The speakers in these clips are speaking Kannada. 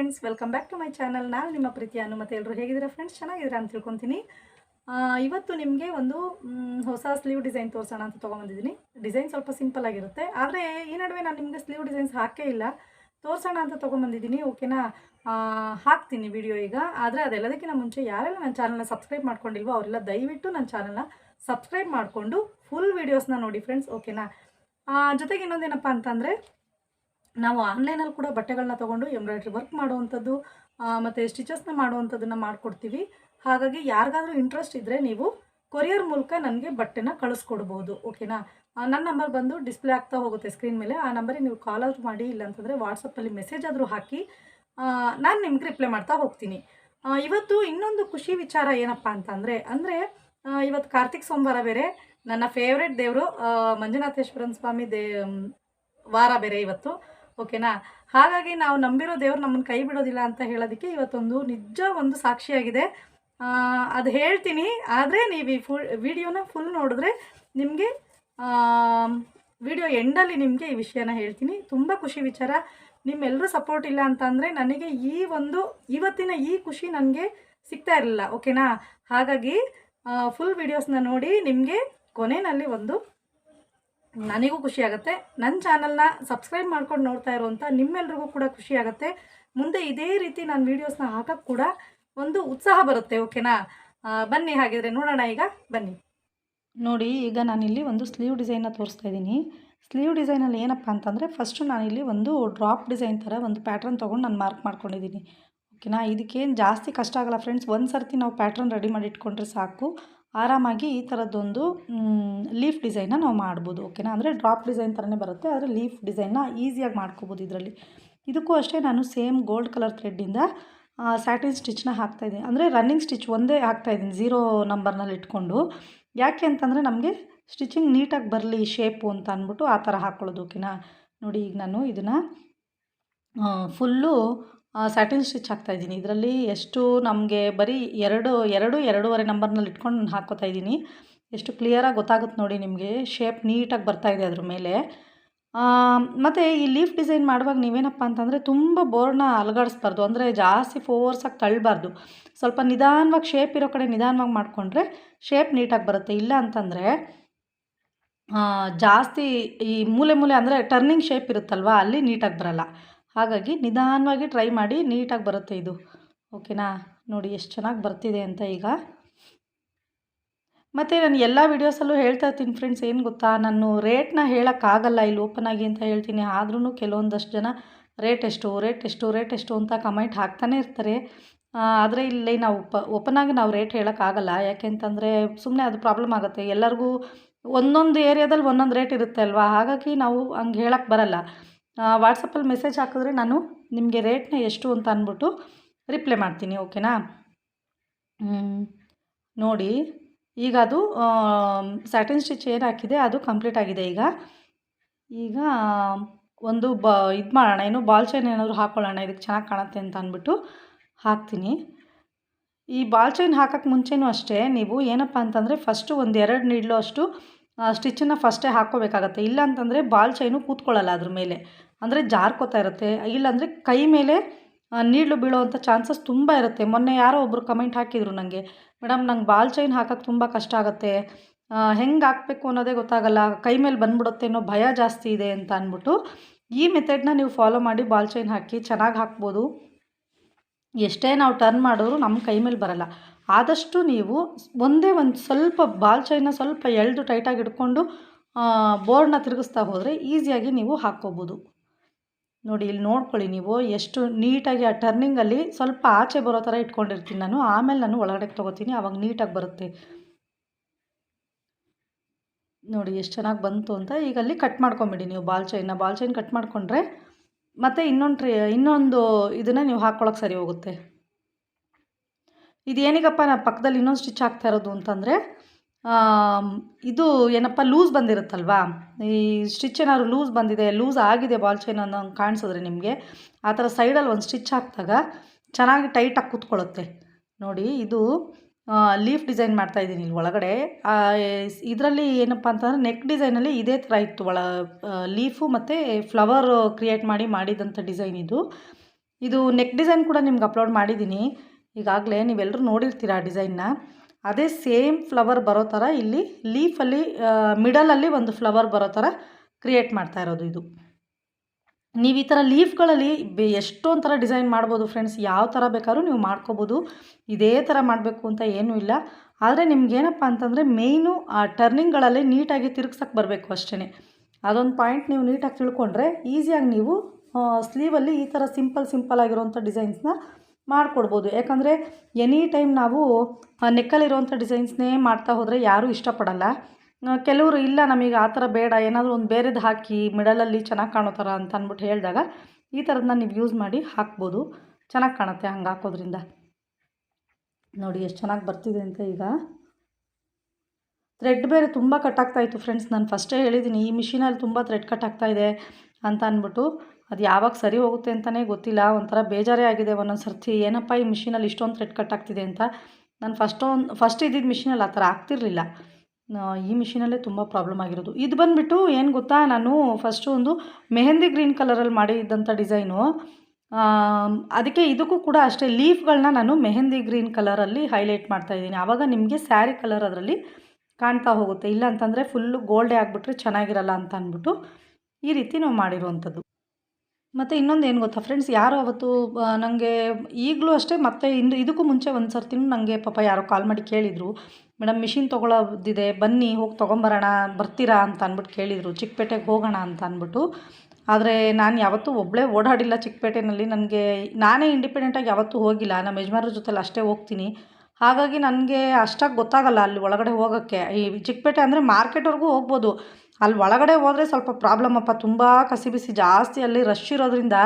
Friends welcome back to my channel ನಾನು ನಿಮ್ಮ ಪ್ರೀತಿ ಅನುಮತಿ ಎಲ್ಲರೂ ಹೇಗಿದ್ದೀರಾ ಫ್ರೆಂಡ್ಸ್ ಚೆನ್ನಾಗಿದ್ದೀರಾ ಅಂತ ತಿಳ್ಕೊತೀನಿ. ಇವತ್ತು ನಿಮಗೆ ಒಂದು ಹೊಸ ಸ್ಲೀವ್ ಡಿಸೈನ್ ತೋರಿಸೋಣ ಅಂತ ತೊಗೊಂಬಂದಿದ್ದೀನಿ. ಡಿಸೈನ್ ಸ್ವಲ್ಪ ಸಿಂಪಲ್ ಆಗಿರುತ್ತೆ. ಆದರೆ ಈ ನಡುವೆ ನಾನು ನಿಮಗೆ ಸ್ಲೀವ್ ಡಿಸೈನ್ಸ್ ಹಾಕೇ ಇಲ್ಲ. ತೋರಿಸೋಣ ಅಂತ ತೊಗೊಂಬಂದಿದ್ದೀನಿ, ಓಕೆನಾ? ಹಾಕ್ತೀನಿ ವಿಡಿಯೋ ಈಗ. ಆದರೆ ಅದೆಲ್ಲದಕ್ಕಿಂತ ಮುಂಚೆ ಯಾರೆಲ್ಲ ನನ್ನ ಚಾನಲ್ನ ಸಬ್ಸ್ಕ್ರೈಬ್ ಮಾಡ್ಕೊಂಡಿಲ್ವೋ ಅವರೆಲ್ಲ ದಯವಿಟ್ಟು ನನ್ನ ಚಾನಲ್ನ ಸಬ್ಸ್ಕ್ರೈಬ್ ಮಾಡಿಕೊಂಡು ಫುಲ್ ವೀಡಿಯೋಸ್ನ ನೋಡಿ ಫ್ರೆಂಡ್ಸ್ ಓಕೆನಾ? ಜೊತೆಗೆ ಇನ್ನೊಂದೇನಪ್ಪ ಅಂತಂದರೆ ನಾವು ಆನ್ಲೈನಲ್ಲಿ ಕೂಡ ಬಟ್ಟೆಗಳನ್ನ ತೊಗೊಂಡು ಎಂಬ್ರಾಯ್ಡ್ರಿ ವರ್ಕ್ ಮಾಡುವಂಥದ್ದು ಮತ್ತು ಸ್ಟಿಚಸ್ನ ಮಾಡುವಂಥದ್ದನ್ನು ಮಾಡಿಕೊಡ್ತೀವಿ. ಹಾಗಾಗಿ ಯಾರಿಗಾದರೂ ಇಂಟ್ರೆಸ್ಟ್ ಇದ್ದರೆ ನೀವು ಕೊರಿಯರ್ ಮೂಲಕ ನನಗೆ ಬಟ್ಟೆನ ಕಳಿಸ್ಕೊಡ್ಬೋದು ಓಕೆನಾ ನನ್ನ ನಂಬರ್ ಬಂದು ಡಿಸ್ಪ್ಲೇ ಆಗ್ತಾ ಹೋಗುತ್ತೆ ಸ್ಕ್ರೀನ್ ಮೇಲೆ. ಆ ನಂಬರಿಗೆ ನೀವು ಕಾಲ್ ಔಟ್ ಮಾಡಿ, ಇಲ್ಲಾಂತಂದರೆ ವಾಟ್ಸಪ್ಪಲ್ಲಿ ಮೆಸೇಜ್ ಆದರೂ ಹಾಕಿ ನಾನು ನಿಮ್ಗೆ ರಿಪ್ಲೈ ಮಾಡ್ತಾ ಹೋಗ್ತೀನಿ. ಇವತ್ತು ಇನ್ನೊಂದು ಖುಷಿ ವಿಚಾರ ಏನಪ್ಪ ಅಂತಂದರೆ, ಅಂದರೆ ಇವತ್ತು ಕಾರ್ತಿಕ್ ಸೋಮವಾರ ಬೇರೆ, ನನ್ನ ಫೇವ್ರೆಟ್ ದೇವರು ಮಂಜುನಾಥೇಶ್ವರನ್ ಸ್ವಾಮಿ ದೇ, ವಾರ ಬೇರೆ ಇವತ್ತು. ಓಕೆನಾ? ಹಾಗಾಗಿ ನಾವು ನಂಬಿರೋ ದೇವ್ರು ನಮ್ಮನ್ನು ಕೈ ಬಿಡೋದಿಲ್ಲ ಅಂತ ಹೇಳೋದಕ್ಕೆ ಇವತ್ತೊಂದು ನಿಜ ಒಂದು ಸಾಕ್ಷಿಯಾಗಿದೆ. ಅದು ಹೇಳ್ತೀನಿ. ಆದರೆ ನೀವು ಈ ಫುಲ್ ವಿಡಿಯೋನ ಫುಲ್ ನೋಡಿದ್ರೆ ನಿಮಗೆ ವಿಡಿಯೋ ಎಂಡಲ್ಲಿ ನಿಮಗೆ ಈ ವಿಷಯನ ಹೇಳ್ತೀನಿ. ತುಂಬ ಖುಷಿ ವಿಚಾರ. ನಿಮ್ಮೆಲ್ಲರೂ ಸಪೋರ್ಟ್ ಇಲ್ಲ ಅಂತಂದರೆ ನನಗೆ ಈ ಒಂದು, ಇವತ್ತಿನ ಈ ಖುಷಿ ನನಗೆ ಸಿಗ್ತಾ ಇರಲಿಲ್ಲ. ಓಕೆನಾ? ಹಾಗಾಗಿ ಫುಲ್ ವಿಡಿಯೋಸ್ನ ನೋಡಿ ನಿಮಗೆ ಕೊನೆಯಲ್ಲಿ ಒಂದು ನನಗೂ ಖುಷಿ ಆಗುತ್ತೆ. ನನ್ನ ಚಾನಲ್ನ ಸಬ್ಸ್ಕ್ರೈಬ್ ಮಾಡ್ಕೊಂಡು ನೋಡ್ತಾ ಇರುವಂಥ ನಿಮ್ಮೆಲ್ರಿಗೂ ಕೂಡ ಖುಷಿ ಆಗುತ್ತೆ. ಮುಂದೆ ಇದೇ ರೀತಿ ನಾನು ವೀಡಿಯೋಸ್ನ ಹಾಕೋಕ್ಕೆ ಕೂಡ ಒಂದು ಉತ್ಸಾಹ ಬರುತ್ತೆ ಓಕೆನಾ ಬನ್ನಿ ಹಾಗಿದ್ರೆ ನೋಡೋಣ ಈಗ. ಬನ್ನಿ. ನೋಡಿ, ಈಗ ನಾನಿಲ್ಲಿ ಒಂದು ಸ್ಲೀವ್ ಡಿಸೈನ್ನ ತೋರಿಸ್ತಾ ಇದ್ದೀನಿ. ಸ್ಲೀವ್ ಡಿಸೈನಲ್ಲಿ ಏನಪ್ಪ ಅಂತಂದರೆ ಫಸ್ಟು ನಾನಿಲ್ಲಿ ಒಂದು ಡ್ರಾಪ್ ಡಿಸೈನ್ ಥರ ಒಂದು ಪ್ಯಾಟ್ರನ್ ತೊಗೊಂಡು ನಾನು ಮಾರ್ಕ್ ಮಾಡ್ಕೊಂಡಿದ್ದೀನಿ. ಓಕೆನಾ ಇದಕ್ಕೇನು ಜಾಸ್ತಿ ಕಷ್ಟ ಆಗಲ್ಲ ಫ್ರೆಂಡ್ಸ್ ಒಂದು ಸರ್ತಿ ನಾವು ಪ್ಯಾಟ್ರನ್ ರೆಡಿ ಮಾಡಿ ಇಟ್ಕೊಂಡ್ರೆ ಸಾಕು. ಆರಾಮಾಗಿ ಈ ಥರದ್ದೊಂದು ಲೀಫ್ ಡಿಸೈನ್ನ ನಾವು ಮಾಡ್ಬೋದು ಓಕೆನಾ ಅಂದರೆ ಡ್ರಾಪ್ ಡಿಸೈನ್ ಥರನೇ ಬರುತ್ತೆ, ಆದರೆ ಲೀಫ್ ಡಿಸೈನ್ನ ಈಸಿಯಾಗಿ ಮಾಡ್ಕೋಬೋದು ಇದರಲ್ಲಿ. ಇದಕ್ಕೂ ಅಷ್ಟೇ ನಾನು ಸೇಮ್ ಗೋಲ್ಡ್ ಕಲರ್ ಥ್ರೆಡ್ಡಿಂದ ಸ್ಯಾಟಿನ್ ಸ್ಟಿಚ್ನ ಹಾಕ್ತಾಯಿದ್ದೀನಿ ಅಂದರೆ ರನ್ನಿಂಗ್ ಸ್ಟಿಚ್ ಒಂದೇ ಹಾಕ್ತಾಯಿದ್ದೀನಿ ಝೀರೋ ನಂಬರ್ನಲ್ಲಿ ಇಟ್ಕೊಂಡು. ಯಾಕೆ ಅಂತಂದರೆ ನಮಗೆ ಸ್ಟಿಚಿಂಗ್ ನೀಟಾಗಿ ಬರಲಿ ಶೇಪು ಅಂತ ಅಂದ್ಬಿಟ್ಟು ಆ ಥರ ಹಾಕ್ಕೊಳ್ಳೋದು ಓಕೆನಾ ನೋಡಿ ಈಗ ನಾನು ಇದನ್ನು ಫುಲ್ಲು ಸ್ಯಾಟಿನ್ ಸ್ಟಿಚ್ ಹಾಕ್ತಾಯಿದ್ದೀನಿ ಇದರಲ್ಲಿ ಎಷ್ಟು ನಮಗೆ ಬರೀ ಎರಡು ಎರಡು, ಎರಡೂವರೆ ನಂಬರ್ನಲ್ಲಿ ಇಟ್ಕೊಂಡು ನಾನು ಹಾಕ್ಕೋತಾ ಇದ್ದೀನಿ. ಎಷ್ಟು ಕ್ಲಿಯರಾಗಿ ಗೊತ್ತಾಗುತ್ತೆ ನೋಡಿ ನಿಮಗೆ. ಶೇಪ್ ನೀಟಾಗಿ ಬರ್ತಾಯಿದೆ ಅದ್ರ ಮೇಲೆ. ಮತ್ತು ಈ ಲೀಫ್ ಡಿಸೈನ್ ಮಾಡುವಾಗ ನೀವೇನಪ್ಪ ಅಂತಂದರೆ ತುಂಬ ಬೋರ್ಡ್ನ ಅಲಗಾಡಿಸ್ಬಾರ್ದು. ಅಂದರೆ ಜಾಸ್ತಿ ಫೋರ್ಸಾಗಿ ತಳ್ಳಬಾರ್ದು. ಸ್ವಲ್ಪ ನಿಧಾನವಾಗಿ ಶೇಪ್ ಇರೋ ಕಡೆ ನಿಧಾನವಾಗಿ ಮಾಡಿಕೊಂಡ್ರೆ ಶೇಪ್ ನೀಟಾಗಿ ಬರುತ್ತೆ. ಇಲ್ಲ ಅಂತಂದರೆ ಜಾಸ್ತಿ ಈ ಮೂಲೆ ಮೂಲೆ ಅಂದರೆ ಟರ್ನಿಂಗ್ ಶೇಪ್ ಇರುತ್ತಲ್ವ, ಅಲ್ಲಿ ನೀಟಾಗಿ ಬರಲ್ಲ. ಹಾಗಾಗಿ ನಿಧಾನವಾಗಿ ಟ್ರೈ ಮಾಡಿ ನೀಟಾಗಿ ಬರುತ್ತೆ ಇದು. ಓಕೆನಾ ನೋಡಿ ಎಷ್ಟು ಚೆನ್ನಾಗಿ ಬರ್ತಿದೆ ಅಂತ ಈಗ. ಮತ್ತು ನಾನು ಎಲ್ಲ ವೀಡಿಯೋಸಲ್ಲೂ ಹೇಳ್ತಾ ಇರ್ತೀನಿ ಫ್ರೆಂಡ್ಸ್ ಏನು ಗೊತ್ತಾ? ನಾನು ರೇಟ್ನ ಹೇಳೋಕ್ಕಾಗಲ್ಲ ಇಲ್ಲಿ ಓಪನ್ ಆಗಿ ಅಂತ ಹೇಳ್ತೀನಿ. ಆದ್ರೂ ಕೆಲವೊಂದಷ್ಟು ಜನ ರೇಟ್ ಎಷ್ಟು ರೇಟ್ ಎಷ್ಟು ರೇಟ್ ಎಷ್ಟು ಅಂತ ಕಮೆಂಟ್ ಹಾಕ್ತಾನೆ ಇರ್ತಾರೆ. ಆದರೆ ಇಲ್ಲಿ ನಾವು ಓಪನ್ ಆಗಿ ನಾವು ರೇಟ್ ಹೇಳೋಕ್ಕಾಗಲ್ಲ ಯಾಕೆಂತಂದರೆ ಸುಮ್ಮನೆ ಅದು ಪ್ರಾಬ್ಲಮ್ ಆಗುತ್ತೆ. ಎಲ್ಲರಿಗೂ ಒಂದೊಂದು ಏರಿಯಾದಲ್ಲಿ ಒಂದೊಂದು ರೇಟ್ ಇರುತ್ತೆ ಅಲ್ವಾ? ಹಾಗಾಗಿ ನಾವು ಹಂಗೆ ಹೇಳೋಕ್ಕೆ ಬರಲ್ಲ. ವಾಟ್ಸಪ್ಪಲ್ಲಿ ಮೆಸೇಜ್ ಹಾಕಿದ್ರೆ ನಾನು ನಿಮಗೆ ರೇಟ್ನ ಎಷ್ಟು ಅಂತ ಅಂದ್ಬಿಟ್ಟು ರಿಪ್ಲೈ ಮಾಡ್ತೀನಿ, ಓಕೆನಾ? ನೋಡಿ, ಈಗ ಅದು ಸ್ಯಾಟಿನ್ ಸ್ಟಿಚ್ ಏನು ಹಾಕಿದೆ, ಅದು ಕಂಪ್ಲೀಟ್ ಆಗಿದೆ ಈಗ. ಈಗ, ಒಂದು ಬ, ಇದು ಮಾಡೋಣ, ಏನು ಬಾಲ್ ಚೈನ್ ಏನಾದರೂ ಹಾಕ್ಕೊಳ್ಳೋಣ ಇದಕ್ಕೆ ಚೆನ್ನಾಗಿ ಕಾಣುತ್ತೆ ಅಂತ ಅಂದ್ಬಿಟ್ಟು ಹಾಕ್ತೀನಿ. ಈ ಬಾಲ್ ಚೈನ್ ಹಾಕೋಕ್ಕೆ ಮುಂಚೆನೂ ಅಷ್ಟೇ, ನೀವು ಏನಪ್ಪ ಅಂತಂದರೆ ಫಸ್ಟು ಒಂದು ಎರಡು ನೀಡ್ಲು ಅಷ್ಟು ಸ್ಟಿಚ್ಚನ್ನು ಫಸ್ಟೇ ಹಾಕ್ಕೋಬೇಕಾಗತ್ತೆ. ಇಲ್ಲ ಅಂತಂದರೆ ಬಾಲ್ ಚೈನು ಕೂತ್ಕೊಳ್ಳಲ್ಲ ಅದ್ರ ಮೇಲೆ. ಅಂದರೆ ಜಾರ್ಕೋತಾ ಇರುತ್ತೆ. ಇಲ್ಲಾಂದರೆ ಕೈ ಮೇಲೆ ನೀಡ್ಲು ಬೀಳೋವಂಥ ಚಾನ್ಸಸ್ ತುಂಬ ಇರುತ್ತೆ. ಮೊನ್ನೆ ಯಾರೋ ಒಬ್ಬರು ಕಮೆಂಟ್ ಹಾಕಿದರು ನನಗೆ ಮೇಡಮ್ ನಂಗೆ ಬಾಲ್ ಚೈನ್ ಹಾಕೋಕ್ಕೆ ತುಂಬ ಕಷ್ಟ ಆಗುತ್ತೆ. ಹೆಂಗೆ ಹಾಕಬೇಕು ಅನ್ನೋದೇ ಗೊತ್ತಾಗಲ್ಲ. ಕೈ ಮೇಲೆ ಬಂದ್ಬಿಡುತ್ತೆ ಅನ್ನೋ ಭಯ ಜಾಸ್ತಿ ಇದೆ ಅಂತ ಅಂದ್ಬಿಟ್ಟು, ಈ ಮೆಥಡ್ನ ನೀವು ಫಾಲೋ ಮಾಡಿ ಬಾಲ್ ಚೈನ್ ಹಾಕಿ ಚೆನ್ನಾಗಿ ಹಾಕ್ಬೋದು. ಎಷ್ಟೇ ನಾವು ಟರ್ನ್ ಮಾಡಿದ್ರು ನಮ್ಮ ಕೈ ಮೇಲೆ ಬರಲ್ಲ. ಆದಷ್ಟು ನೀವು ಒಂದೇ ಒಂದು ಸ್ವಲ್ಪ ಬಾಲ್ ಚೈನ ಸ್ವಲ್ಪ ಎಳೆದು ಟೈಟಾಗಿ ಇಟ್ಕೊಂಡು ಬೋರ್ಡ್ನ ತಿರುಗಿಸ್ತಾ ಹೋದರೆ ಈಸಿಯಾಗಿ ನೀವು ಹಾಕ್ಕೋಬೋದು. ನೋಡಿ, ಇಲ್ಲಿ ನೋಡ್ಕೊಳ್ಳಿ ನೀವು. ಎಷ್ಟು ನೀಟಾಗಿ ಆ ಟರ್ನಿಂಗಲ್ಲಿ ಸ್ವಲ್ಪ ಆಚೆ ಬರೋ ಥರ ಇಟ್ಕೊಂಡಿರ್ತೀನಿ ನಾನು. ಆಮೇಲೆ ನಾನು ಒಳಗಡೆ ತೊಗೋತೀನಿ, ಅವಾಗ ನೀಟಾಗಿ ಬರುತ್ತೆ. ನೋಡಿ, ಎಷ್ಟು ಚೆನ್ನಾಗಿ ಬಂತು ಅಂತ. ಈಗ ಅಲ್ಲಿ ಕಟ್ ಮಾಡ್ಕೊಂಬಿಡಿ ನೀವು ಬಾಲ್ ಚೈನ್ನ ಬಾಲ್ ಚೈನ್ ಕಟ್ ಮಾಡಿಕೊಂಡ್ರೆ ಮತ್ತು ಇನ್ನೊಂದು ಟ್ರೇ ಇನ್ನೊಂದು ಇದನ್ನು ನೀವು ಹಾಕ್ಕೊಳಕ್ಕೆ ಸರಿ ಹೋಗುತ್ತೆ. ಇದೇನಿಗಪ್ಪ ನಾನು ಪಕ್ಕದಲ್ಲಿ ಇನ್ನೊಂದು ಸ್ಟಿಚ್ ಹಾಕ್ತಾ ಇರೋದು ಅಂತಂದರೆ ಇದು ಏನಪ್ಪ, ಲೂಸ್ ಬಂದಿರುತ್ತಲ್ವಾ? ಈ ಸ್ಟಿಚ್ ಏನಾದ್ರು ಲೂಸ್ ಬಂದಿದೆ, ಲೂಸ್ ಆಗಿದೆ ಬಾಲ್ ಚೈನ್ ಅನ್ನೋ ಕಾಣಿಸಿದ್ರೆ ನಿಮಗೆ, ಆ ಥರ ಸೈಡಲ್ಲಿ ಒಂದು ಸ್ಟಿಚ್ ಹಾಕಿದಾಗ ಚೆನ್ನಾಗಿ ಟೈಟಾಗಿ ಕೂತ್ಕೊಳ್ಳುತ್ತೆ. ನೋಡಿ, ಇದು ಲೀಫ್ ಡಿಸೈನ್ ಮಾಡ್ತಾ ಇದ್ದೀನಿ ಇಲ್ಲಿ ಒಳಗಡೆ. ಇದರಲ್ಲಿ ಏನಪ್ಪ ಅಂತಂದರೆ ನೆಕ್ ಡಿಸೈನಲ್ಲಿ ಇದೇ ಥರ ಇತ್ತು ಒಳ ಲೀಫು ಮತ್ತು ಫ್ಲವರ್ ಕ್ರಿಯೇಟ್ ಮಾಡಿ ಮಾಡಿದಂಥ ಡಿಸೈನ್ ಇದು. ಇದು ನೆಕ್ ಡಿಸೈನ್ ಕೂಡ ನಿಮ್ಗೆ ಅಪ್ಲೋಡ್ ಮಾಡಿದ್ದೀನಿ. ಈಗಾಗಲೇ ನೀವೆಲ್ಲರೂ ನೋಡಿರ್ತೀರ ಆ ಡಿಸೈನ್ನ ಅದೇ ಸೇಮ್ ಫ್ಲವರ್ ಬರೋ ಥರ ಇಲ್ಲಿ ಲೀಫಲ್ಲಿ ಮಿಡಲಲ್ಲಿ ಒಂದು ಫ್ಲವರ್ ಬರೋ ಥರ ಕ್ರಿಯೇಟ್ ಮಾಡ್ತಾ ಇರೋದು ಇದು. ನೀವು ಈ ಥರ ಲೀಫ್ಗಳಲ್ಲಿ ಬೆ, ಎಷ್ಟೊಂದು ಡಿಸೈನ್ ಮಾಡ್ಬೋದು ಫ್ರೆಂಡ್ಸ್, ಯಾವ ಥರ ಬೇಕಾದ್ರೂ ನೀವು ಮಾಡ್ಕೋಬೋದು. ಇದೇ ಥರ ಮಾಡಬೇಕು ಅಂತ ಏನೂ ಇಲ್ಲ. ಆದರೆ ನಿಮ್ಗೇನಪ್ಪ ಅಂತಂದರೆ ಮೇಯ್ನು, ಆ, ಟರ್ನಿಂಗ್ಗಳಲ್ಲಿ ನೀಟಾಗಿ ತಿರುಗ್ಸಕ್ಕೆ ಬರಬೇಕು ಅಷ್ಟೇ ಅದೊಂದು ಪಾಯಿಂಟ್ ನೀವು ನೀಟಾಗಿ ತಿಳ್ಕೊಂಡ್ರೆ ಈಸಿಯಾಗಿ ನೀವು ಸ್ಲೀವಲ್ಲಿ ಈ ಥರ ಸಿಂಪಲ್ ಸಿಂಪಲ್ ಆಗಿರೋಂಥ ಡಿಸೈನ್ಸ್ನ ಮಾಡಿಕೊಡ್ಬೋದು. ಯಾಕಂದರೆ ಎನಿ ಟೈಮ್ ನಾವು ನೆಕ್ಕಲ್ಲಿರುವಂಥ ಡಿಸೈನ್ಸ್ನೇ ಮಾಡ್ತಾ ಹೋದರೆ ಯಾರೂ ಇಷ್ಟಪಡಲ್ಲ. ಕೆಲವರು ಇಲ್ಲ ನಮಗೆ ಆ ಥರ ಬೇಡ, ಏನಾದರೂ ಒಂದು ಬೇರೆದು ಹಾಕಿ ಮಿಡಲಲ್ಲಿ ಚೆನ್ನಾಗಿ ಕಾಣೋ ಥರ ಅಂತ ಅಂದ್ಬಿಟ್ಟು ಹೇಳಿದಾಗ ಈ ಥರದನ್ನ ನೀವು ಯೂಸ್ ಮಾಡಿ ಹಾಕ್ಬೋದು. ಚೆನ್ನಾಗಿ ಕಾಣುತ್ತೆ ಹಂಗೆ ಹಾಕೋದ್ರಿಂದ. ನೋಡಿ ಎಷ್ಟು ಚೆನ್ನಾಗಿ ಬರ್ತಿದೆ ಅಂತ ಈಗ. ಥ್ರೆಡ್ ಬೇರೆ ತುಂಬ ಕಟ್ ಆಗ್ತಾ ಫ್ರೆಂಡ್ಸ್. ನಾನು ಫಸ್ಟೇ ಹೇಳಿದ್ದೀನಿ ಈ ಮಿಷಿನಲ್ಲಿ ತುಂಬ ಥ್ರೆಡ್ ಕಟ್ ಆಗ್ತಾ ಇದೆ. ಅಂತ ಅಂದ್ಬಿಟ್ಟು, ಅದು ಯಾವಾಗ ಸರಿ ಹೋಗುತ್ತೆ ಅಂತಲೇ ಗೊತ್ತಿಲ್ಲ, ಒಂಥರ ಬೇಜಾರೇ ಆಗಿದೆ ಒಂದೊಂದು ಸರ್ತಿ ಏನಪ್ಪ ಈ ಮಿಷಿನಲ್ಲಿ ಇಷ್ಟೊಂದು ಥ್ರೆಡ್ ಕಟ್ ಆಗ್ತಿದೆ ಅಂತ? ನಾನು ಫಸ್ಟೊಂದು ಫಸ್ಟ್ ಇದ್ದಿದ್ದ ಮಿಷಿನಲ್ಲಿ ಆ ಥರ ಆಗ್ತಿರಲಿಲ್ಲ. ಈ ಮಿಷಿನಲ್ಲೇ ತುಂಬ ಪ್ರಾಬ್ಲಮ್ ಆಗಿರೋದು. ಇದು ಬಂದುಬಿಟ್ಟು ಏನು ಗೊತ್ತಾ, ನಾನು ಫಸ್ಟು ಒಂದು ಮೆಹಂದಿ ಗ್ರೀನ್ ಕಲರಲ್ಲಿ ಮಾಡಿದ್ದಂಥ ಡಿಸೈನು ಅದಕ್ಕೆ ಇದಕ್ಕೂ ಕೂಡ ಅಷ್ಟೇ ಲೀಫ್ಗಳನ್ನ ನಾನು ಮೆಹಂದಿ ಗ್ರೀನ್ ಕಲರಲ್ಲಿ ಹೈಲೈಟ್ ಮಾಡ್ತಾ ಇದ್ದೀನಿ. ಆವಾಗ ನಿಮಗೆ ಸ್ಯಾರಿ ಕಲರ್ ಅದರಲ್ಲಿ ಕಾಣ್ತಾ ಹೋಗುತ್ತೆ. ಇಲ್ಲ ಅಂತಂದರೆ ಫುಲ್ಲು ಗೋಲ್ಡೇ ಆಗಿಬಿಟ್ರೆ ಚೆನ್ನಾಗಿರಲ್ಲ ಅಂತ ಅಂದ್ಬಿಟ್ಟು ಈ ರೀತಿ ನಾವು ಮಾಡಿರುವಂಥದ್ದು. ಮತ್ತು ಇನ್ನೊಂದು ಏನು ಗೊತ್ತಾ ಫ್ರೆಂಡ್ಸ್ ಯಾರೋ ಅವತ್ತು ನನಗೆ ಈಗಲೂ ಅಷ್ಟೇ ಮತ್ತೆ ಇನ್ನು ಇದಕ್ಕೂ ಮುಂಚೆ ಒಂದು ಸರ್ತಿನೂ ನನಗೆ ಪಾಪ ಯಾರೋ ಕಾಲ್ ಮಾಡಿ ಕೇಳಿದರು ಮೇಡಮ್ ಮಿಷಿನ್ ತೊಗೊಳೋದಿದೆ, ಬನ್ನಿ, ಹೋಗಿ ತೊಗೊಂಬರೋಣ, ಬರ್ತೀರಾ? ಅಂತ ಅಂದ್ಬಿಟ್ಟು ಕೇಳಿದರು, ಚಿಕ್ಕಪೇಟೆಗೆ ಹೋಗೋಣ ಅಂತ ಅಂದ್ಬಿಟ್ಟು. ಆದರೆ ನಾನು ಯಾವತ್ತೂ ಒಬ್ಬಳೇ ಓಡಾಡಿಲ್ಲ ಚಿಕ್ಕಪೇಟೆಯಲ್ಲಿ ನನಗೆ ನಾನೇ ಇಂಡಿಪೆಂಡೆಂಟಾಗಿ ಯಾವತ್ತೂ ಹೋಗಿಲ್ಲ ನಮ್ಮ ಯಜಮಾನ್ರ ಜೊತೆಲಿ ಅಷ್ಟೇ ಹೋಗ್ತೀನಿ. ಹಾಗಾಗಿ ನನಗೆ ಅಷ್ಟಾಗಿ ಗೊತ್ತಾಗಲ್ಲ ಅಲ್ಲಿ ಒಳಗಡೆ ಹೋಗೋಕ್ಕೆ. ಈ ಚಿಕ್ಕಪೇಟೆ ಅಂದರೆ ಮಾರ್ಕೆಟ್ವರೆಗೂ ಹೋಗ್ಬೋದು. ಅಲ್ಲಿ ಒಳಗಡೆ ಹೋದರೆ ಸ್ವಲ್ಪ ಪ್ರಾಬ್ಲಮ್ ಅಪ್ಪ. ತುಂಬ ಕಸಿ ಬಿಸಿ ಜಾಸ್ತಿ ಅಲ್ಲಿ ರಶ್ ಇರೋದ್ರಿಂದ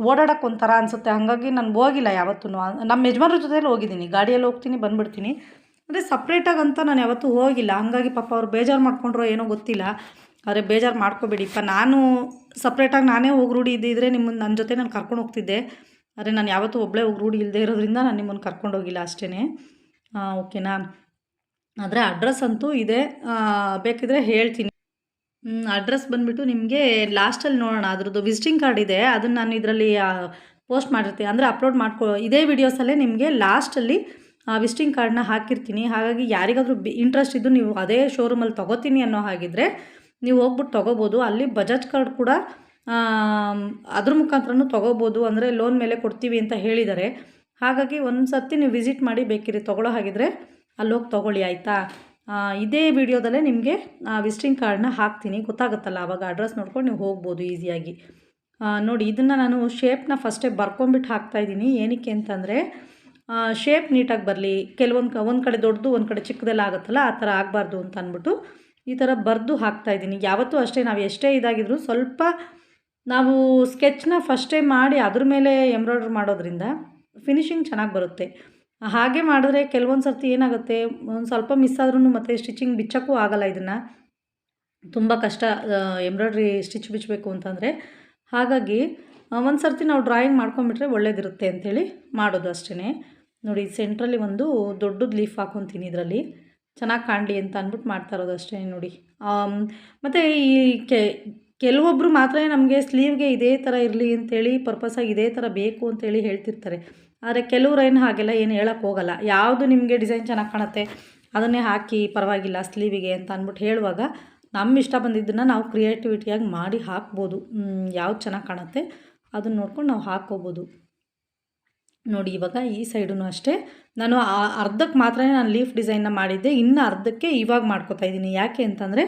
ಓಡಾಡೋಕ್ಕೆ ಒಂಥರ ಅನಿಸುತ್ತೆ. ಹಾಗಾಗಿ ನಾನು ಹೋಗಿಲ್ಲ ಯಾವತ್ತೂ ನಮ್ಮ ಯಜಮಾನ್ರ ಜೊತೆಲಿ ಹೋಗಿದ್ದೀನಿ. ಗಾಡಿಯಲ್ಲಿ ಹೋಗ್ತೀನಿ, ಬಂದುಬಿಡ್ತೀನಿ. ಅಂದರೆ ಸಪ್ರೇಟಾಗಿ ಅಂತ ನಾನು ಯಾವತ್ತೂ ಹೋಗಿಲ್ಲ. ಹಾಗಾಗಿ ಪಾಪ ಅವ್ರು ಬೇಜಾರು ಮಾಡ್ಕೊಂಡ್ರೋ ಏನೋ ಗೊತ್ತಿಲ್ಲ. ಆದರೆ ಬೇಜಾರು ಮಾಡ್ಕೋಬೇಡಿಪ್ಪ. ನಾನು ಸಪ್ರೇಟಾಗಿ ನಾನೇ ಹೋಗಿ ರೂಢಿ ಇದ್ದಿದ್ರೆ ನಿಮ್ಮನ್ನು ನನ್ನ ಜೊತೆ ನಾನು ಕರ್ಕೊಂಡು ಹೋಗ್ತಿದ್ದೆ. ಆದರೆ ನಾನು ಯಾವತ್ತೂ ಒಬ್ಬಳೇ ಹೋಗಿ ರೂಢಿ ಇಲ್ಲದೆ ಇರೋದ್ರಿಂದ ನಾನು ನಿಮ್ಮನ್ನು ಕರ್ಕೊಂಡು ಹೋಗಿಲ್ಲ ಅಷ್ಟೇ ಓಕೆನಾ ಆದರೆ ಅಡ್ರೆಸ್ ಅಂತೂ ಇದೆ. ಬೇಕಿದ್ರೆ ಹೇಳ್ತೀನಿ. ಅಡ್ರೆಸ್ ಬಂದುಬಿಟ್ಟು ನಿಮಗೆ ಲಾಸ್ಟಲ್ಲಿ ನೋಡೋಣ. ಅದ್ರದ್ದು ವಿಸಿಟಿಂಗ್ ಕಾರ್ಡ್ ಇದೆ. ಅದನ್ನು ನಾನು ಇದರಲ್ಲಿ ಪೋಸ್ಟ್ ಮಾಡಿರ್ತೀನಿ. ಅಂದರೆ ಅಪ್ಲೋಡ್ ಮಾಡ್ಕೊ, ಇದೇ ವಿಡಿಯೋಸಲ್ಲೇ ನಿಮಗೆ ಲಾಸ್ಟಲ್ಲಿ ವಿಸಿಟಿಂಗ್ ಕಾರ್ಡ್ನ ಹಾಕಿರ್ತೀನಿ. ಹಾಗಾಗಿ ಯಾರಿಗಾದರೂ ಬಿ ಇಂಟ್ರೆಸ್ಟ್ ಇದ್ದು ನೀವು ಅದೇ ಶೋರೂಮಲ್ಲಿ ತೊಗೋತೀನಿ ಅನ್ನೋ ಹಾಗಿದ್ರೆ ನೀವು ಹೋಗ್ಬಿಟ್ಟು ತೊಗೋಬೋದು. ಅಲ್ಲಿ ಬಜಾಜ್ ಕಾರ್ಡ್ ಕೂಡ ಅದ್ರ ಮುಖಾಂತ್ರನೂ ತೊಗೋಬೋದು. ಅಂದರೆ ಲೋನ್ ಮೇಲೆ ಕೊಡ್ತೀವಿ ಅಂತ ಹೇಳಿದ್ದಾರೆ. ಹಾಗಾಗಿ ಒಂದು ಸರ್ತಿ ನೀವು ವಿಸಿಟ್ ಮಾಡಿ ಬೇಕಿರಿ ತೊಗೊಳ್ಳೋ ಹಾಗಿದ್ರೆ ಅಲ್ಲೋಗಿ ತೊಗೊಳ್ಳಿ, ಆಯಿತಾ? ಇದೇ ವಿಡಿಯೋದಲ್ಲೇ ನಿಮಗೆ ವಿಸಿಟಿಂಗ್ ಕಾರ್ಡ್ನ ಹಾಕ್ತೀನಿ. ಗೊತ್ತಾಗುತ್ತಲ್ಲ ಆವಾಗ ಅಡ್ರೆಸ್ ನೋಡ್ಕೊಂಡು ನೀವು ಹೋಗ್ಬೋದು ಈಸಿಯಾಗಿ ನೋಡಿ, ಇದನ್ನು ನಾನು ಶೇಪ್ನ ಫಸ್ಟೇ ಬರ್ಕೊಂಬಿಟ್ಟು ಹಾಕ್ತಾಯಿದ್ದೀನಿ ಏನಕ್ಕೆ ಅಂತಂದರೆ ಶೇಪ್ ನೀಟಾಗಿ ಬರಲಿ. ಕೆಲವೊಂದು ಒಂದು ಕಡೆ ದೊಡ್ಡದು, ಒಂದು ಕಡೆ ಚಿಕ್ಕದೆಲ್ಲ ಆಗುತ್ತಲ್ಲ, ಆ ಥರ ಆಗಬಾರ್ದು ಅಂತ ಅಂದ್ಬಿಟ್ಟು ಈ ಥರ ಬರೆದು ಹಾಕ್ತಾಯಿದ್ದೀನಿ ಯಾವತ್ತೂ ಅಷ್ಟೇ, ನಾವು ಎಷ್ಟೇ ಇದಾಗಿದ್ರು ಸ್ವಲ್ಪ ನಾವು ಸ್ಕೆಚ್ನ ಫಸ್ಟೇ ಮಾಡಿ ಅದ್ರ ಮೇಲೆ ಎಂಬ್ರಾಯ್ಡ್ರ್ ಮಾಡೋದ್ರಿಂದ ಫಿನಿಶಿಂಗ್ ಚೆನ್ನಾಗಿ ಬರುತ್ತೆ. ಹಾಗೆ ಮಾಡಿದ್ರೆ ಕೆಲವೊಂದು ಸರ್ತಿ ಏನಾಗುತ್ತೆ, ಒಂದು ಸ್ವಲ್ಪ ಮಿಸ್ ಆದ್ರೂ ಮತ್ತೆ ಸ್ಟಿಚಿಂಗ್ ಬಿಚ್ಚೋಕ್ಕೂ ಆಗಲ್ಲ ಇದನ್ನು. ತುಂಬ ಕಷ್ಟ ಎಂಬ್ರಾಯ್ಡ್ರಿ ಸ್ಟಿಚ್ ಬಿಚ್ಚಬೇಕು ಅಂತಂದರೆ. ಹಾಗಾಗಿ ಒಂದು ಸರ್ತಿ ನಾವು ಡ್ರಾಯಿಂಗ್ ಮಾಡ್ಕೊಂಬಿಟ್ರೆ ಒಳ್ಳೇದಿರುತ್ತೆ ಅಂಥೇಳಿ ಮಾಡೋದು ಅಷ್ಟೇ ನೋಡಿ ಸೆಂಟ್ರಲ್ಲಿ ಒಂದು ದೊಡ್ಡದು ಲೀಫ್ ಹಾಕೊತೀನಿ ಇದರಲ್ಲಿ. ಚೆನ್ನಾಗಿ ಕಾಣಲಿ ಅಂತ ಅಂದ್ಬಿಟ್ಟು ಮಾಡ್ತಾ ಇರೋದು ಅಷ್ಟೇ ನೋಡಿ. ಮತ್ತು ಈ ಕೆ ಕೆಲವೊಬ್ಬರು ಮಾತ್ರ ನಮಗೆ ಸ್ಲೀವ್ಗೆ ಇದೇ ಥರ ಇರಲಿ ಅಂತೇಳಿ ಪರ್ಪಸಾಗಿ ಇದೇ ಥರ ಬೇಕು ಅಂತೇಳಿ ಹೇಳ್ತಿರ್ತಾರೆ. ಆದರೆ ಕೆಲವ್ರು ಏನು ಹಾಗೆಲ್ಲ ಏನು ಹೇಳೋಕ್ಕೆ ಹೋಗಲ್ಲ. ಯಾವುದು ನಿಮಗೆ ಡಿಸೈನ್ ಚೆನ್ನಾಗಿ ಕಾಣುತ್ತೆ ಅದನ್ನೇ ಹಾಕಿ ಪರವಾಗಿಲ್ಲ ಸ್ಲೀವಿಗೆ ಅಂತ ಅಂದ್ಬಿಟ್ಟು ಹೇಳುವಾಗ ನಮ್ಮ ಇಷ್ಟ ಬಂದಿದ್ದನ್ನು ನಾವು ಕ್ರಿಯೇಟಿವಿಟಿಯಾಗಿ ಮಾಡಿ ಹಾಕ್ಬೋದು. ಯಾವ್ದು ಚೆನ್ನಾಗಿ ಕಾಣುತ್ತೆ ಅದನ್ನು ನೋಡ್ಕೊಂಡು ನಾವು ಹಾಕ್ಕೋಬೋದು. ನೋಡಿ, ಇವಾಗ ಈ ಸೈಡೂ ಅಷ್ಟೇ. ನಾನು ಅರ್ಧಕ್ಕೆ ಮಾತ್ರ ನಾನು ಲೀಫ್ ಡಿಸೈನ್ನ ಮಾಡಿದ್ದೆ. ಇನ್ನು ಅರ್ಧಕ್ಕೆ ಇವಾಗ ಮಾಡ್ಕೋತಾ ಇದ್ದೀನಿ ಯಾಕೆ ಅಂತಂದರೆ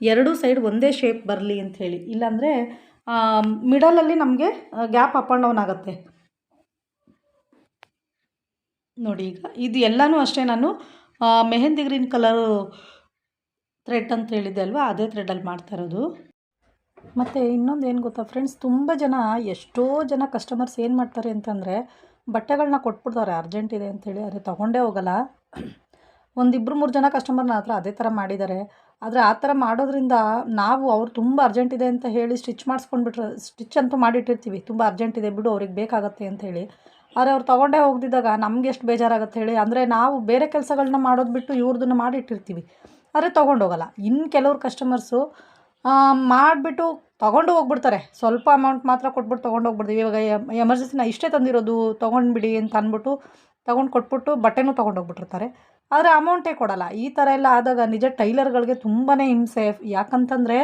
ಎರಡೂ ಸೈಡ್ ಒಂದೇ ಶೇಪ್ ಬರಲಿ ಅಂಥೇಳಿ ಇಲ್ಲಾಂದರೆ ಮಿಡಲಲ್ಲಿ ನಮಗೆ ಗ್ಯಾಪ್ ಅಪ್ ಆ್ಯಂಡ್ ಡೌನ್ ಆಗುತ್ತೆ. ನೋಡಿ ಈಗ ಇದು ಎಲ್ಲನೂ ಅಷ್ಟೇ ನಾನು ಮೆಹೆಂದಿ ಗ್ರೀನ್ ಕಲರು ಥ್ರೆಡ್ ಅಂತ ಹೇಳಿದ್ದೆ ಅಲ್ವಾ? ಅದೇ ಥ್ರೆಡಲ್ಲಿ ಮಾಡ್ತಾ ಇರೋದು. ಮತ್ತು ಇನ್ನೊಂದು ಏನು ಗೊತ್ತಾ ಫ್ರೆಂಡ್ಸ್ ತುಂಬ ಜನ, ಎಷ್ಟೋ ಜನ ಕಸ್ಟಮರ್ಸ್ ಏನು ಮಾಡ್ತಾರೆ ಅಂತಂದರೆ ಬಟ್ಟೆಗಳನ್ನ ಕೊಟ್ಬಿಡ್ತಾರೆ ಅರ್ಜೆಂಟ್ ಇದೆ ಅಂತೇಳಿ ಆದರೆ ತೊಗೊಂಡೇ ಹೋಗಲ್ಲ. ಒಂದಿಬ್ಬರು ಮೂರು ಜನ ಕಸ್ಟಮರ್ನ ಹತ್ರ ಅದೇ ಥರ ಮಾಡಿದ್ದಾರೆ. ಆದರೆ ಆ ಥರ ಮಾಡೋದ್ರಿಂದ ನಾವು ಅವ್ರು ತುಂಬ ಅರ್ಜೆಂಟ್ ಇದೆ ಅಂತ ಹೇಳಿ ಸ್ಟಿಚ್ ಮಾಡಿಸ್ಕೊಂಡ್ಬಿಟ್ರೆ ಸ್ಟಿಚ್ ಅಂತೂ ಮಾಡಿಟ್ಟಿರ್ತೀವಿ. ತುಂಬ ಅರ್ಜೆಂಟ್ ಇದೆ ಬಿಡು, ಅವ್ರಿಗೆ ಬೇಕಾಗತ್ತೆ ಅಂತ ಹೇಳಿ. ಆದರೆ ಅವ್ರು ತೊಗೊಂಡೇ ಹೋಗ್ದಿದ್ದಾಗ ನಮ್ಗೆ ಎಷ್ಟು ಬೇಜಾರಾಗುತ್ತೆ ಹೇಳಿ? ಅಂದರೆ ನಾವು ಬೇರೆ ಕೆಲಸಗಳನ್ನ ಮಾಡೋದು ಬಿಟ್ಟು ಇವ್ರದನ್ನ ಮಾಡಿಟ್ಟಿರ್ತೀವಿ ಆದರೆ ತೊಗೊಂಡೋಗಲ್ಲ ಇನ್ನು ಕೆಲವ್ರು ಕಸ್ಟಮರ್ಸು ಮಾಡಿಬಿಟ್ಟು ತೊಗೊಂಡು ಹೋಗ್ಬಿಡ್ತಾರೆ. ಸ್ವಲ್ಪ ಅಮೌಂಟ್ ಮಾತ್ರ ಕೊಟ್ಬಿಟ್ಟು ತೊಗೊಂಡು ಹೋಗ್ಬಿಡ್ತೀವಿ. ಇವಾಗ ಎಮರ್ಜೆನ್ಸಿ ನಾ ಇಷ್ಟೇ ತಂದಿರೋದು ತೊಗೊಂಡ್ಬಿಡಿ ಅಂತ ಅಂದ್ಬಿಟ್ಟು ತೊಗೊಂಡು ಕೊಟ್ಬಿಟ್ಟು ಬಟ್ಟೆನೂ ತೊಗೊಂಡು ಹೋಗ್ಬಿಟ್ಟಿರ್ತಾರೆ. ಆದರೆ ಅಮೌಂಟೇ ಕೊಡಲ್ಲ. ಈ ಥರ ಎಲ್ಲ ಆದಾಗ ನಿಜ ಟೈಲರ್ಗಳಿಗೆ ತುಂಬಾ ಹಿಂಸೆ. ಯಾಕಂತಂದರೆ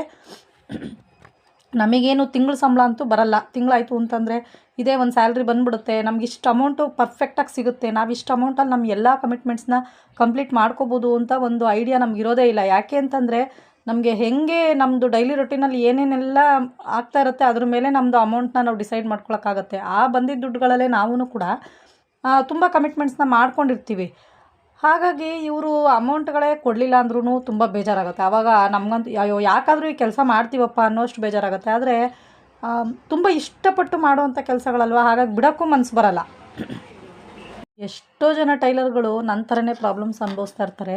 ನಮಗೇನು ತಿಂಗಳ ಸಂಬಳ ಅಂತೂ ಬರಲ್ಲ. ತಿಂಗಳಾಯಿತು ಅಂತಂದರೆ ಇದೇ ಒಂದು ಸ್ಯಾಲ್ರಿ ಬಂದುಬಿಡುತ್ತೆ. ನಮ್ಗೆ ಇಷ್ಟು ಅಮೌಂಟು ಪರ್ಫೆಕ್ಟಾಗಿ ಸಿಗುತ್ತೆ. ನಾವು ಇಷ್ಟು ಅಮೌಂಟಲ್ಲಿ ನಮ್ಮ ಎಲ್ಲ ಕಮಿಟ್ಮೆಂಟ್ಸ್ನ ಕಂಪ್ಲೀಟ್ ಮಾಡ್ಕೋಬೋದು ಅಂತ ಒಂದು ಐಡಿಯಾ ನಮ್ಗೆ ಇರೋದೇ ಇಲ್ಲ. ಯಾಕೆ ಅಂತಂದರೆ ನಮಗೆ ಹೆಂಗೆ ನಮ್ಮದು ಡೈಲಿ ರೊಟೀನಲ್ಲಿ ಏನೇನೆಲ್ಲ ಆಗ್ತಾ ಇರುತ್ತೆ ಅದ್ರ ಮೇಲೆ ನಮ್ಮದು ಅಮೌಂಟ್ನ ನಾವು ಡಿಸೈಡ್ ಮಾಡ್ಕೊಳಕ್ಕಾಗತ್ತೆ ಆ ಬಂದಿದ್ದ ದುಡ್ಡುಗಳಲ್ಲೇ ನಾವೂ ಕೂಡ ತುಂಬ ಕಮಿಟ್ಮೆಂಟ್ಸ್ನ ಮಾಡ್ಕೊಂಡಿರ್ತೀವಿ. ಹಾಗಾಗಿ ಇವರು ಅಮೌಂಟ್ಗಳೇ ಕೊಡಲಿಲ್ಲ ಅಂದ್ರೂ ತುಂಬ ಬೇಜಾರಾಗುತ್ತೆ. ಆವಾಗ ನಮಗಂತೂ, ಅಯ್ಯೋ, ಯಾಕಾದರೂ ಈ ಕೆಲಸ ಮಾಡ್ತೀವಪ್ಪ ಅನ್ನೋಷ್ಟು ಬೇಜಾರಾಗುತ್ತೆ. ಆದರೆ ತುಂಬ ಇಷ್ಟಪಟ್ಟು ಮಾಡುವಂಥ ಕೆಲಸಗಳಲ್ವ? ಹಾಗಾಗಿ ಬಿಡೋಕ್ಕೂ ಮನಸ್ಸು ಬರಲ್ಲ. ಎಷ್ಟೋ ಜನ ಟೈಲರ್ಗಳು ನನ್ನ ಥರನೇ ಪ್ರಾಬ್ಲಮ್ಸ್ ಅನುಭವಿಸ್ತಾ ಇರ್ತಾರೆ.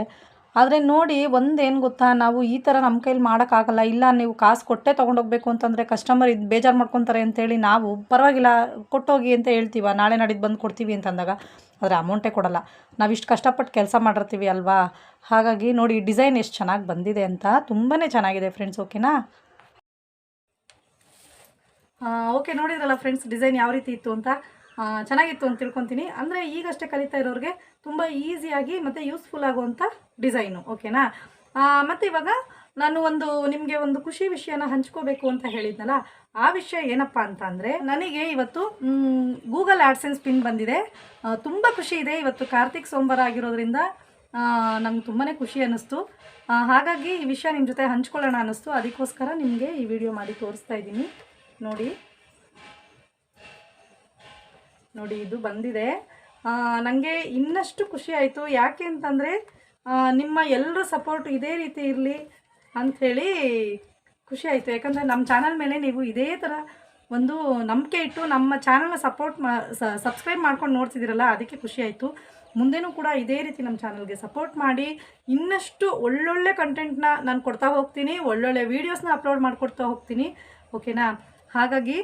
ಆದರೆ ನೋಡಿ ಒಂದೇನು ಗೊತ್ತಾ, ನಾವು ಈ ಥರ ನಮ್ಮ ಕೈಲಿ ಮಾಡೋಕ್ಕಾಗಲ್ಲ. ಇಲ್ಲ, ನೀವು ಕಾಸು ಕೊಟ್ಟೆ ತೊಗೊಂಡೋಗ್ಬೇಕು ಅಂತಂದರೆ ಕಸ್ಟಮರ್ ಇದು ಬೇಜಾರು ಮಾಡ್ಕೊತಾರೆ ಅಂತೇಳಿ ನಾವು ಪರವಾಗಿಲ್ಲ, ಕೊಟ್ಟೋಗಿ ಅಂತ ಹೇಳ್ತೀವ. ನಾಳೆ ನಾಡಿದ್ದು ಬಂದು ಕೊಡ್ತೀವಿ ಅಂತ ಅಂದಾಗ ಆದರೆ ಅಮೌಂಟೇ ಕೊಡಲ್ಲ. ನಾವು ಇಷ್ಟು ಕಷ್ಟಪಟ್ಟು ಕೆಲಸ ಮಾಡಿರ್ತೀವಿ ಅಲ್ವಾ? ಹಾಗಾಗಿ ನೋಡಿ ಡಿಸೈನ್ ಎಷ್ಟು ಚೆನ್ನಾಗಿ ಬಂದಿದೆ ಅಂತ ತುಂಬಾ ಚೆನ್ನಾಗಿದೆ ಫ್ರೆಂಡ್ಸ್ ಓಕೆನಾ ಓಕೆ ನೋಡಿದ್ರಲ್ಲ ಫ್ರೆಂಡ್ಸ್ ಡಿಸೈನ್ ಯಾವ ರೀತಿ ಇತ್ತು ಅಂತ? ಚೆನ್ನಾಗಿತ್ತು ಅಂತ ತಿಳ್ಕೊತೀನಿ. ಅಂದರೆ ಈಗಷ್ಟೇ ಕಲಿತಾ ಇರೋರಿಗೆ ತುಂಬ ಈಸಿಯಾಗಿ ಮತ್ತು ಯೂಸ್ಫುಲ್ ಆಗುವಂಥ ಡಿಸೈನು ಓಕೆನಾ ಮತ್ತು ಇವಾಗ ನಾನು ಒಂದು ನಿಮಗೆ ಒಂದು ಖುಷಿ ವಿಷಯನ ಹಂಚ್ಕೋಬೇಕು ಅಂತ ಹೇಳಿದ್ನಲ್ಲ, ಆ ವಿಷಯ ಏನಪ್ಪ ಅಂತ ಅಂದರೆ ನನಗೆ ಇವತ್ತು ಗೂಗಲ್ ಆ್ಯಡ್ಸೆನ್ಸ್ ಪಿನ್ ಬಂದಿದೆ. ತುಂಬ ಖುಷಿ ಇದೆ ಇವತ್ತು ಕಾರ್ತಿಕ್ ಸೋಮವಾರ ಆಗಿರೋದ್ರಿಂದ ನಂಗೆ ತುಂಬಾ ಖುಷಿ ಅನ್ನಿಸ್ತು. ಹಾಗಾಗಿ ಈ ವಿಷಯ ನಿಮ್ಮ ಜೊತೆ ಹಂಚ್ಕೊಳ್ಳೋಣ ಅನ್ನಿಸ್ತು. ಅದಕ್ಕೋಸ್ಕರ ನಿಮಗೆ ಈ ವಿಡಿಯೋ ಮಾಡಿ ತೋರಿಸ್ತಾ ಇದ್ದೀನಿ. ನೋಡಿ. ನೋಡಿ, ಇದು ಬಂದಿದೆ. ನನಗೆ ಇನ್ನಷ್ಟು ಖುಷಿ ಆಯಿತು. ಯಾಕೆ ಅಂತಂದರೆ ನಿಮ್ಮ ಎಲ್ಲರ ಸಪೋರ್ಟ್ ಇದೇ ರೀತಿ ಇರಲಿ ಅಂಥೇಳಿ ಖುಷಿ ಆಯಿತು. ಯಾಕಂದರೆ ನಮ್ಮ ಚಾನಲ್ ಮೇಲೆ ನೀವು ಇದೇ ಥರ ಒಂದು ನಂಬಿಕೆ ಇಟ್ಟು ನಮ್ಮ ಚಾನಲ್ನ ಸಪೋರ್ಟ್ ಮಾ ಸಬ್ಸ್ಕ್ರೈಬ್ ಮಾಡ್ಕೊಂಡು ನೋಡ್ತಿದ್ದೀರಲ್ಲ, ಅದಕ್ಕೆ ಖುಷಿ ಆಯಿತು. ಮುಂದೆನೂ ಕೂಡ ಇದೇ ರೀತಿ ನಮ್ಮ ಚಾನಲ್ಗೆ ಸಪೋರ್ಟ್ ಮಾಡಿ, ಇನ್ನಷ್ಟು ಒಳ್ಳೊಳ್ಳೆ ಕಂಟೆಂಟ್ನ ನಾನು ಕೊಡ್ತಾ ಹೋಗ್ತೀನಿ, ಒಳ್ಳೊಳ್ಳೆ ವೀಡಿಯೋಸ್ನ ಅಪ್ಲೋಡ್ ಮಾಡಿಕೊಡ್ತಾ ಹೋಗ್ತೀನಿ. ಓಕೆನಾ ಹಾಗಾಗಿ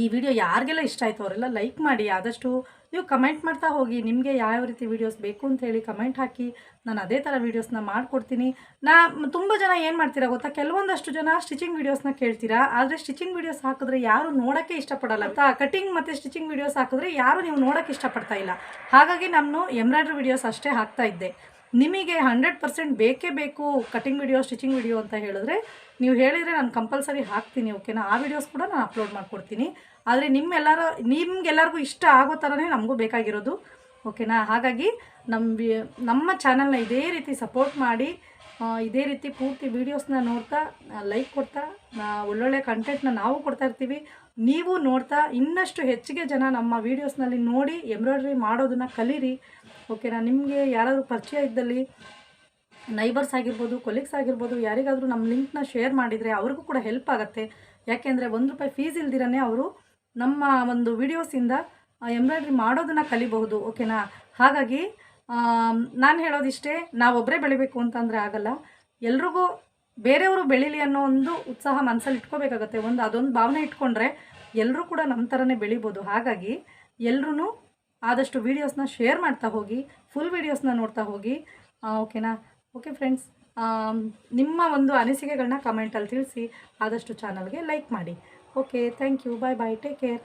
ಈ ವಿಡಿಯೋ ಯಾರಿಗೆಲ್ಲ ಇಷ್ಟ ಆಯಿತು ಅವರೆಲ್ಲ ಲೈಕ್ ಮಾಡಿ, ಆದಷ್ಟು ನೀವು ಕಮೆಂಟ್ ಮಾಡ್ತಾ ಹೋಗಿ, ನಿಮಗೆ ಯಾವ ರೀತಿ ವೀಡಿಯೋಸ್ ಬೇಕು ಅಂತ ಹೇಳಿ ಕಮೆಂಟ್ ಹಾಕಿ, ನಾನು ಅದೇ ಥರ ವೀಡಿಯೋಸ್ನ ಮಾಡಿಕೊಡ್ತೀನಿ. ನಾ ತುಂಬ ಜನ ಏನು ಮಾಡ್ತೀರಾ ಗೊತ್ತಾ? ಕೆಲವೊಂದಷ್ಟು ಜನ ಸ್ಟಿಚಿಂಗ್ ವೀಡಿಯೋಸ್ನ ಕೇಳ್ತೀರಾ, ಆದರೆ ಸ್ಟಿಚಿಂಗ್ ವೀಡಿಯೋಸ್ ಹಾಕಿದ್ರೆ ಯಾರು ನೋಡೋಕ್ಕೆ ಇಷ್ಟಪಡಲ್ಲ ಅಂತ. ಕಟಿಂಗ್ ಮತ್ತು ಸ್ಟಿಚಿಂಗ್ ವೀಡಿಯೋಸ್ ಹಾಕಿದ್ರೆ ಯಾರು ನೀವು ನೋಡೋಕ್ಕೆ ಇಷ್ಟಪಡ್ತಾ ಇಲ್ಲ. ಹಾಗಾಗಿ ನಾನು ಎಂಬ್ರಾಯ್ಡ್ರಿ ವೀಡಿಯೋಸ್ ಅಷ್ಟೇ ಹಾಕ್ತಾ ಇದ್ದೆ. ನಿಮಗೆ ಹಂಡ್ರೆಡ್ ಪರ್ಸೆಂಟ್ ಬೇಕೇ ಬೇಕು ಕಟಿಂಗ್ ವಿಡಿಯೋ ಸ್ಟಿಚಿಂಗ್ ವಿಡಿಯೋ ಅಂತ ಹೇಳಿದ್ರೆ ನೀವು ಹೇಳಿದರೆ ನಾನು ಕಂಪಲ್ಸರಿ ಹಾಕ್ತೀನಿ ಓಕೆನಾ ಆ ವಿಡಿಯೋಸ್ ಕೂಡ ನಾನು ಅಪ್ಲೋಡ್ ಮಾಡಿಕೊಡ್ತೀನಿ. ಆದರೆ ನಿಮ್ಮೆಲ್ಲರ, ನಿಮ್ಗೆಲ್ಲರಿಗೂ ಇಷ್ಟ ಆಗೋ ಥರನೇ ನಮಗೂ ಬೇಕಾಗಿರೋದು ಓಕೆನಾ ಹಾಗಾಗಿ ನಮ್ಮ ನಮ್ಮ ಚಾನಲ್ನ ಇದೇ ರೀತಿ ಸಪೋರ್ಟ್ ಮಾಡಿ ಇದೇ ರೀತಿ ಪೂರ್ತಿ ವೀಡಿಯೋಸ್ನ ನೋಡ್ತಾ ಲೈಕ್ ಕೊಡ್ತಾ ಒಳ್ಳೊಳ್ಳೆ ಕಂಟೆಂಟ್ನ ನಾವು ಕೊಡ್ತಾ ಇರ್ತೀವಿ. ನೀವು ನೋಡ್ತಾ ಇನ್ನಷ್ಟು ಹೆಚ್ಚಿಗೆ ಜನ ನಮ್ಮ ವೀಡಿಯೋಸ್ನಲ್ಲಿ ನೋಡಿ ಎಂಬ್ರಾಯ್ಡ್ರಿ ಮಾಡೋದನ್ನ ಕಲೀರಿ ಓಕೆನಾ ನಿಮಗೆ ಯಾರಾದರೂ ಪರಿಚಯ ಇದ್ದಲ್ಲಿ ನೈಬರ್ಸ್ ಆಗಿರ್ಬೋದು ಕೊಲೀಗ್ಸ್ ಆಗಿರ್ಬೋದು, ಯಾರಿಗಾದರೂ ನಮ್ಮ ಲಿಂಕ್ನ ಶೇರ್ ಮಾಡಿದರೆ ಅವ್ರಿಗೂ ಕೂಡ ಹೆಲ್ಪ್ ಆಗುತ್ತೆ. ಯಾಕೆಂದರೆ ಒಂದು ರೂಪಾಯಿ ಫೀಸ್ ಇಲ್ದಿರನೇ ಅವರು ನಮ್ಮ ಒಂದು ವಿಡಿಯೋಸಿಂದ ಎಂಬ್ರಾಯ್ಡ್ರಿ ಮಾಡೋದನ್ನು ಕಲಿಬಹುದು ಓಕೆನಾ ಹಾಗಾಗಿ ನಾನು ಹೇಳೋದಿಷ್ಟೇ ನಾವೊಬ್ಬರೇ ಬೆಳಿಬೇಕು ಅಂತಂದರೆ ಆಗಲ್ಲ. ಎಲ್ರಿಗೂ ಬೇರೆಯವರು ಬೆಳೀಲಿ ಅನ್ನೋ ಒಂದು ಉತ್ಸಾಹ ಮನಸ್ಸಲ್ಲಿ ಇಟ್ಕೋಬೇಕಾಗತ್ತೆ. ಒಂದು ಅದೊಂದು ಭಾವನೆ ಇಟ್ಕೊಂಡ್ರೆ ಎಲ್ಲರೂ ಕೂಡ ನಮ್ಮ ಥರನೇ ಬೆಳಿಬೋದು. ಹಾಗಾಗಿ ಎಲ್ಲರೂ ಆದಷ್ಟು ವೀಡಿಯೋಸ್ನ ಶೇರ್ ಮಾಡ್ತಾ ಹೋಗಿ ಫುಲ್ ವೀಡಿಯೋಸ್ನ ನೋಡ್ತಾ ಹೋಗಿ ಓಕೆನಾ ಓಕೆ ಫ್ರೆಂಡ್ಸ್ ನಿಮ್ಮ ಒಂದು ಅನಿಸಿಕೆಗಳನ್ನ ಕಮೆಂಟಲ್ಲಿ ತಿಳಿಸಿ ಆದಷ್ಟು ಚಾನಲ್ಗೆ ಲೈಕ್ ಮಾಡಿ. Okay thank you bye bye take care